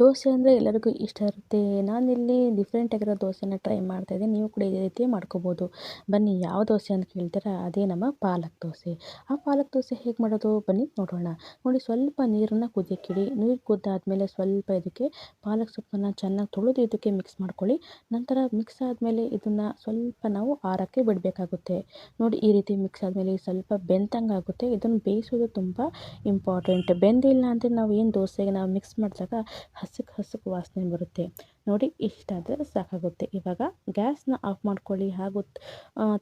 ದೋಸೆ ಅಂದರೆ ಎಲ್ಲರಿಗೂ ಇಷ್ಟ ಇರುತ್ತೆ. ನಾನಿಲ್ಲಿ ಡಿಫ್ರೆಂಟ್ ಆಗಿರೋ ದೋಸೆನ ಟ್ರೈ ಮಾಡ್ತಾಯಿದ್ದೆ ನೀವು ಕೂಡ ಇದೇ ರೀತಿ ಮಾಡ್ಕೋಬೋದು. ಬನ್ನಿ, ಯಾವ ದೋಸೆ ಅಂತ ಕೇಳ್ತೀರಾ? ಅದೇ ನಮ್ಮ ಪಾಲಕ್ ದೋಸೆ. ಆ ಪಾಲಕ್ ದೋಸೆ ಹೇಗೆ ಮಾಡೋದು? ಬನ್ನಿ ನೋಡೋಣ. ನೋಡಿ, ಸ್ವಲ್ಪ ನೀರನ್ನು ಕುದಿಯಕ್ಕಿಡಿ. ನೀರು ಕುದ್ದಾದಮೇಲೆ ಸ್ವಲ್ಪ ಇದಕ್ಕೆ ಪಾಲಕ್ ಸೊಪ್ಪನ್ನು ಚೆನ್ನಾಗಿ ತೊಳೆದು ಇದಕ್ಕೆ ಮಿಕ್ಸ್ ಮಾಡ್ಕೊಳ್ಳಿ. ನಂತರ ಮಿಕ್ಸ್ ಆದಮೇಲೆ ಇದನ್ನು ಸ್ವಲ್ಪ ನಾವು ಆರಕ್ಕೆ ಬಿಡಬೇಕಾಗುತ್ತೆ. ನೋಡಿ, ಈ ರೀತಿ ಮಿಕ್ಸ್ ಆದಮೇಲೆ ಸ್ವಲ್ಪ ಬೆಂದಂಗೆ ಆಗುತ್ತೆ. ಇದನ್ನು ಬೇಯಿಸೋದು ತುಂಬ ಇಂಪಾರ್ಟೆಂಟ್ ಬೆಂದಿಲ್ಲ ಅಂದರೆ ನಾವು ಏನು ದೋಸೆಗೆ ನಾವು ಮಿಕ್ಸ್ ಮಾಡಿದಾಗ ಹಸಕ್ ಹಸಕ್ ವಾಸನೆ ಬರುತ್ತೆ. ನೋಡಿ ಇಷ್ಟಾದರೆ ಸಾಕಾಗುತ್ತೆ. ಇವಾಗ ಗ್ಯಾಸ್ನ ಆಫ್ ಮಾಡ್ಕೊಳ್ಳಿ. ಹಾಗೂ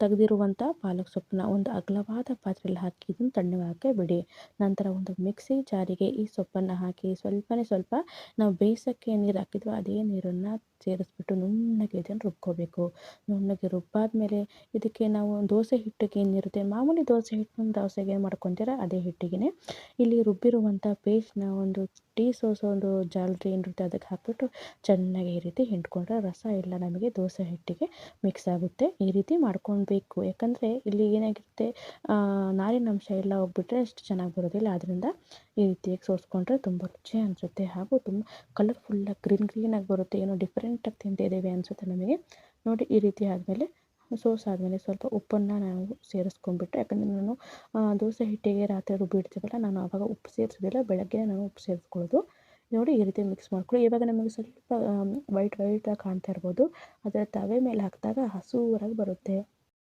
ತೆಗೆದಿರುವಂಥ ಪಾಲಕ್ ಸೊಪ್ಪನ್ನ ಒಂದು ಅಗಲವಾದ ಪಾತ್ರೆಯಲ್ಲಿ ಹಾಕಿ ಇದನ್ನು ತಣ್ಣಗಾಕೆ ಬಿಡಿ ನಂತರ ಒಂದು ಮಿಕ್ಸಿ ಜಾರಿಗೆ ಈ ಸೊಪ್ಪನ್ನು ಹಾಕಿ ಸ್ವಲ್ಪನೇ ಸ್ವಲ್ಪ ನಾವು ಬೇಯಿಸೋಕ್ಕೆ ನೀರು ಹಾಕಿದ್ವೋ ಅದೇ ನೀರನ್ನು ಸೇರಿಸ್ಬಿಟ್ಟು ನುಣ್ಣಗೆ ಇದನ್ನು ರುಬ್ಕೋಬೇಕು. ನುಣ್ಣಗೆ ರುಬ್ಬಾದ್ಮೇಲೆ ಇದಕ್ಕೆ ನಾವು ದೋಸೆ ಹಿಟ್ಟಿಗೆ ಏನಿರುತ್ತೆ, ಮಾಮೂಲಿ ದೋಸೆ ಹಿಟ್ಟು ದೋಸೆಗೆ ಮಾಡ್ಕೊತೀರ ಅದೇ ಹಿಟ್ಟಿಗೆ ಇಲ್ಲಿ ರುಬ್ಬಿರುವಂಥ ಪೇಸ್ಟ್ನ ಒಂದು ಟೀ ಸೋಸೋ ಒಂದು ಜಾಲರಿ ಏನಿರುತ್ತೆ ಅದಕ್ಕೆ ಹಾಕ್ಬಿಟ್ಟು ಚೆನ್ನಾಗಿ ಈ ರೀತಿ ಹಿಂಡ್ಕೊಂಡ್ರೆ ರಸ ಎಲ್ಲ ನಮಗೆ, ದೋಸೆ ಹಿಟ್ಟಿಗೆ ಮಿಕ್ಸ್ ಆಗುತ್ತೆ. ಈ ರೀತಿ ಮಾಡ್ಕೊಳ್ಬೇಕು. ಯಾಕಂದರೆ ಇಲ್ಲಿ ಏನಾಗಿರುತ್ತೆ ನಾರಿನಂಶ ಎಲ್ಲ ಹೋಗ್ಬಿಟ್ರೆ ಅಷ್ಟು ಚೆನ್ನಾಗಿ ಬರೋದಿಲ್ಲ. ಆದ್ದರಿಂದ ಈ ರೀತಿಯಾಗಿ ಸೋಸ್ಕೊಂಡ್ರೆ ತುಂಬ ರುಚಿ ಅನಿಸುತ್ತೆ ಹಾಗೂ ತುಂಬ ಕಲರ್ಫುಲ್ಲಾಗಿ ಗ್ರೀನ್ ಗ್ರೀನಾಗಿ ಬರುತ್ತೆ. ಏನೋ ಡಿಫ್ರೆಂಟಾಗಿ ತಿಂದಿದ್ದೇವೆ ಅನಿಸುತ್ತೆ ನಮಗೆ. ನೋಡಿ, ಈ ರೀತಿ ಆದಮೇಲೆ ಸೋಸ್ ಆದಮೇಲೆ ಸ್ವಲ್ಪ ಉಪ್ಪನ್ನು ನಾವು ಸೇರಿಸ್ಕೊಂಡ್ಬಿಟ್ರೆ, ಯಾಕಂದರೆ ನಾನು ದೋಸೆ ಹಿಟ್ಟಿಗೆ ರಾತ್ರಿ ರುಬ್ಬಿಡ್ತೀವಲ್ಲ ನಾನು ಆವಾಗ ಉಪ್ಪು ಸೇರಿಸೋದಿಲ್ಲ. ಬೆಳಗ್ಗೆ ನಾನು ಉಪ್ಪು ಸೇರಿಸ್ಕೊಳ್ಳೋದು. ನೋಡಿ ಈ ರೀತಿ ಮಿಕ್ಸ್ ಮಾಡ್ಕೊಳ್ಳಿ. ಇವಾಗ ನಮಗೆ ಸ್ವಲ್ಪ ವೈಟ್ ವೈಟಾಗಿ ಕಾಣ್ತಾ ಇರ್ಬೋದು. ಅದರ ತವೆ ಮೇಲೆ ಹಾಕಿದಾಗ ಹಸೂರಾಗಿ ಬರುತ್ತೆ.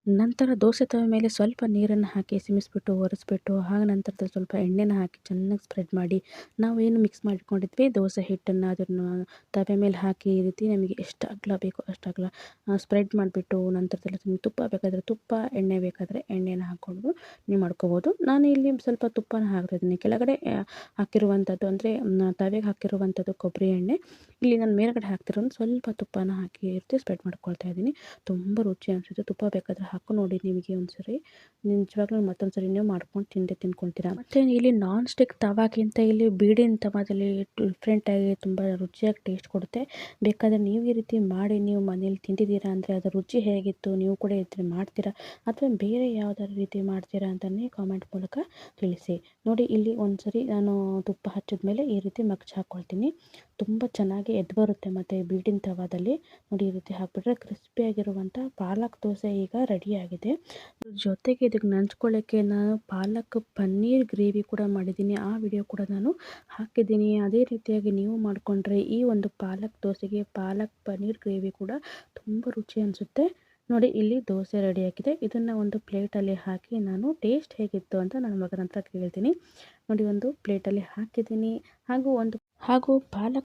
ನಂತರ ದೋಸೆ ತವೆ ಮೇಲೆ ಸ್ವಲ್ಪ ನೀರನ್ನು ಹಾಕಿ ಸಿಮಿಸ್ಬಿಟ್ಟು ಒರೆಸ್ಬಿಟ್ಟು, ಆಗ ನಂತರದಲ್ಲಿ ಸ್ವಲ್ಪ ಎಣ್ಣೆನ ಹಾಕಿ ಚೆನ್ನಾಗಿ ಸ್ಪ್ರೆಡ್ ಮಾಡಿ, ನಾವೇನು ಮಿಕ್ಸ್ ಮಾಡಿಕೊಂಡಿದ್ವಿ? ದೋಸೆ ಹಿಟ್ಟನ್ನು ಅದನ್ನು ತವೆ ಮೇಲೆ ಹಾಕಿ ಈ ರೀತಿ ನಮಗೆ ಎಷ್ಟು ಅಗಲ ಬೇಕೋ ಅಷ್ಟು ಅಗಲ ಸ್ಪ್ರೆಡ್ ಮಾಡಿಬಿಟ್ಟು ನಂತರದಲ್ಲಿ ನಿಮಗೆ ತುಪ್ಪ ಬೇಕಾದರೆ ತುಪ್ಪ, ಎಣ್ಣೆ ಬೇಕಾದರೆ ಎಣ್ಣೆನ ಹಾಕ್ಕೊಂಡು ನೀವು ಮಾಡ್ಕೋಬೋದು. ನಾನು ಇಲ್ಲಿ ಸ್ವಲ್ಪ ತುಪ್ಪನ ಹಾಕ್ತಿದ್ದೀನಿ. ಕೆಳಗಡೆ ಹಾಕಿರುವಂಥದ್ದು ಅಂದರೆ ತವೆಗೆ ಹಾಕಿರುವಂಥದ್ದು ಕೊಬ್ಬರಿ ಎಣ್ಣೆ. ಇಲ್ಲಿ ನಾನು ಮೇಲ್ಗಡೆ ಹಾಕ್ತಿರೋದು ಸ್ವಲ್ಪ ತುಪ್ಪನ ಹಾಕಿ ಇರ್ತೀವಿ ಸ್ಪ್ರೆಡ್ ಮಾಡ್ಕೊಳ್ತಾ ಇದ್ದೀನಿ. ತುಂಬ ರುಚಿ ಅನಿಸುತ್ತೆ. ತುಪ್ಪ ಬೇಕಾದರೆ ಹಾಕಿ ನೋಡಿ ನಿಮಗೆ ಒಂದ್ಸರಿ. ನಿಜವಾಗ್ಲೂ ಮತ್ತೊಂದು ಸರಿ ನೀವು ಮಾಡ್ಕೊಂಡು ತಿಂದೆ ತಿನ್ಕೊಳ್ತೀರಾ? ಮತ್ತು ಇಲ್ಲಿ ನಾನ್ ಸ್ಟಿಕ್ ತವಾಗಿಂತ ಇಲ್ಲಿ ಬೀಡಿನ ತವಾದಲ್ಲಿ ಡಿಫ್ರೆಂಟಾಗಿ ತುಂಬ ರುಚಿಯಾಗಿ ಟೇಸ್ಟ್ ಕೊಡುತ್ತೆ. ಬೇಕಾದರೆ ನೀವು ಈ ರೀತಿ ಮಾಡಿ ನೀವು ಮನೇಲಿ ತಿಂದಿದ್ದೀರಾ ಅಂದರೆ ಅದರ ರುಚಿ ಹೇಗಿತ್ತು ನೀವು ಕೂಡ ಇದ್ರೆ ಮಾಡ್ತೀರಾ? ಅಥವಾ ಬೇರೆ ಯಾವುದಾದ್ರು ರೀತಿ ಮಾಡ್ತೀರಾ ಅಂತಲೇ ಕಾಮೆಂಟ್ ಮೂಲಕ ತಿಳಿಸಿ. ನೋಡಿ ಇಲ್ಲಿ ಒಂದು ಸರಿ ನಾನು ತುಪ್ಪ ಹಚ್ಚಿದ ಮೇಲೆ ಈ ರೀತಿ ಮಗ್ಚ್ ಹಾಕ್ಕೊಳ್ತೀನಿ ತುಂಬ ಚೆನ್ನಾಗಿ ಎದ್ದು ಬರುತ್ತೆ ಮತ್ತು ಬೀಡಿನ ತವಾದಲ್ಲಿ. ನೋಡಿ ಈ ರೀತಿ ಹಾಕ್ಬಿಟ್ರೆ ಕ್ರಿಸ್ಪಿಯಾಗಿರುವಂಥ ಪಾಲಕ್ ದೋಸೆ ಈಗ ರೆಡಿಯಾಗಿದೆ ಜೊತೆಗೆ ಇದಕ್ಕೆ ನಂಚ್ಕೊಳ್ಳೋಕ್ಕೆ ನಾನು ಪಾಲಕ್ ಪನ್ನೀರ್ ಗ್ರೇವಿ ಕೂಡ ಮಾಡಿದ್ದೀನಿ. ಆ ವಿಡಿಯೋ ಕೂಡ ನಾನು ಹಾಕಿದ್ದೀನಿ. ಅದೇ ರೀತಿಯಾಗಿ ನೀವು ಮಾಡಿಕೊಂಡ್ರೆ ಈ ಒಂದು ಪಾಲಕ್ ದೋಸೆಗೆ ಪಾಲಕ್ ಪನ್ನೀರ್ ಗ್ರೇವಿ ಕೂಡ ತುಂಬ ರುಚಿ ಅನಿಸುತ್ತೆ. ನೋಡಿ, ಇಲ್ಲಿ ದೋಸೆ ರೆಡಿ ಆಗಿದೆ. ಇದನ್ನು ಒಂದು ಪ್ಲೇಟಲ್ಲಿ ಹಾಕಿ ನಾನು ಟೇಸ್ಟ್ ಹೇಗಿತ್ತು ಅಂತ ನನ್ನ ಮಗನ ಹತ್ರ ಕೇಳ್ತೀನಿ. ನೋಡಿ, ಒಂದು ಪ್ಲೇಟಲ್ಲಿ ಹಾಕಿದ್ದೀನಿ. ಹಾಗೂ ಒಂದು ಹಾಗೂ ಪಾಲಕ್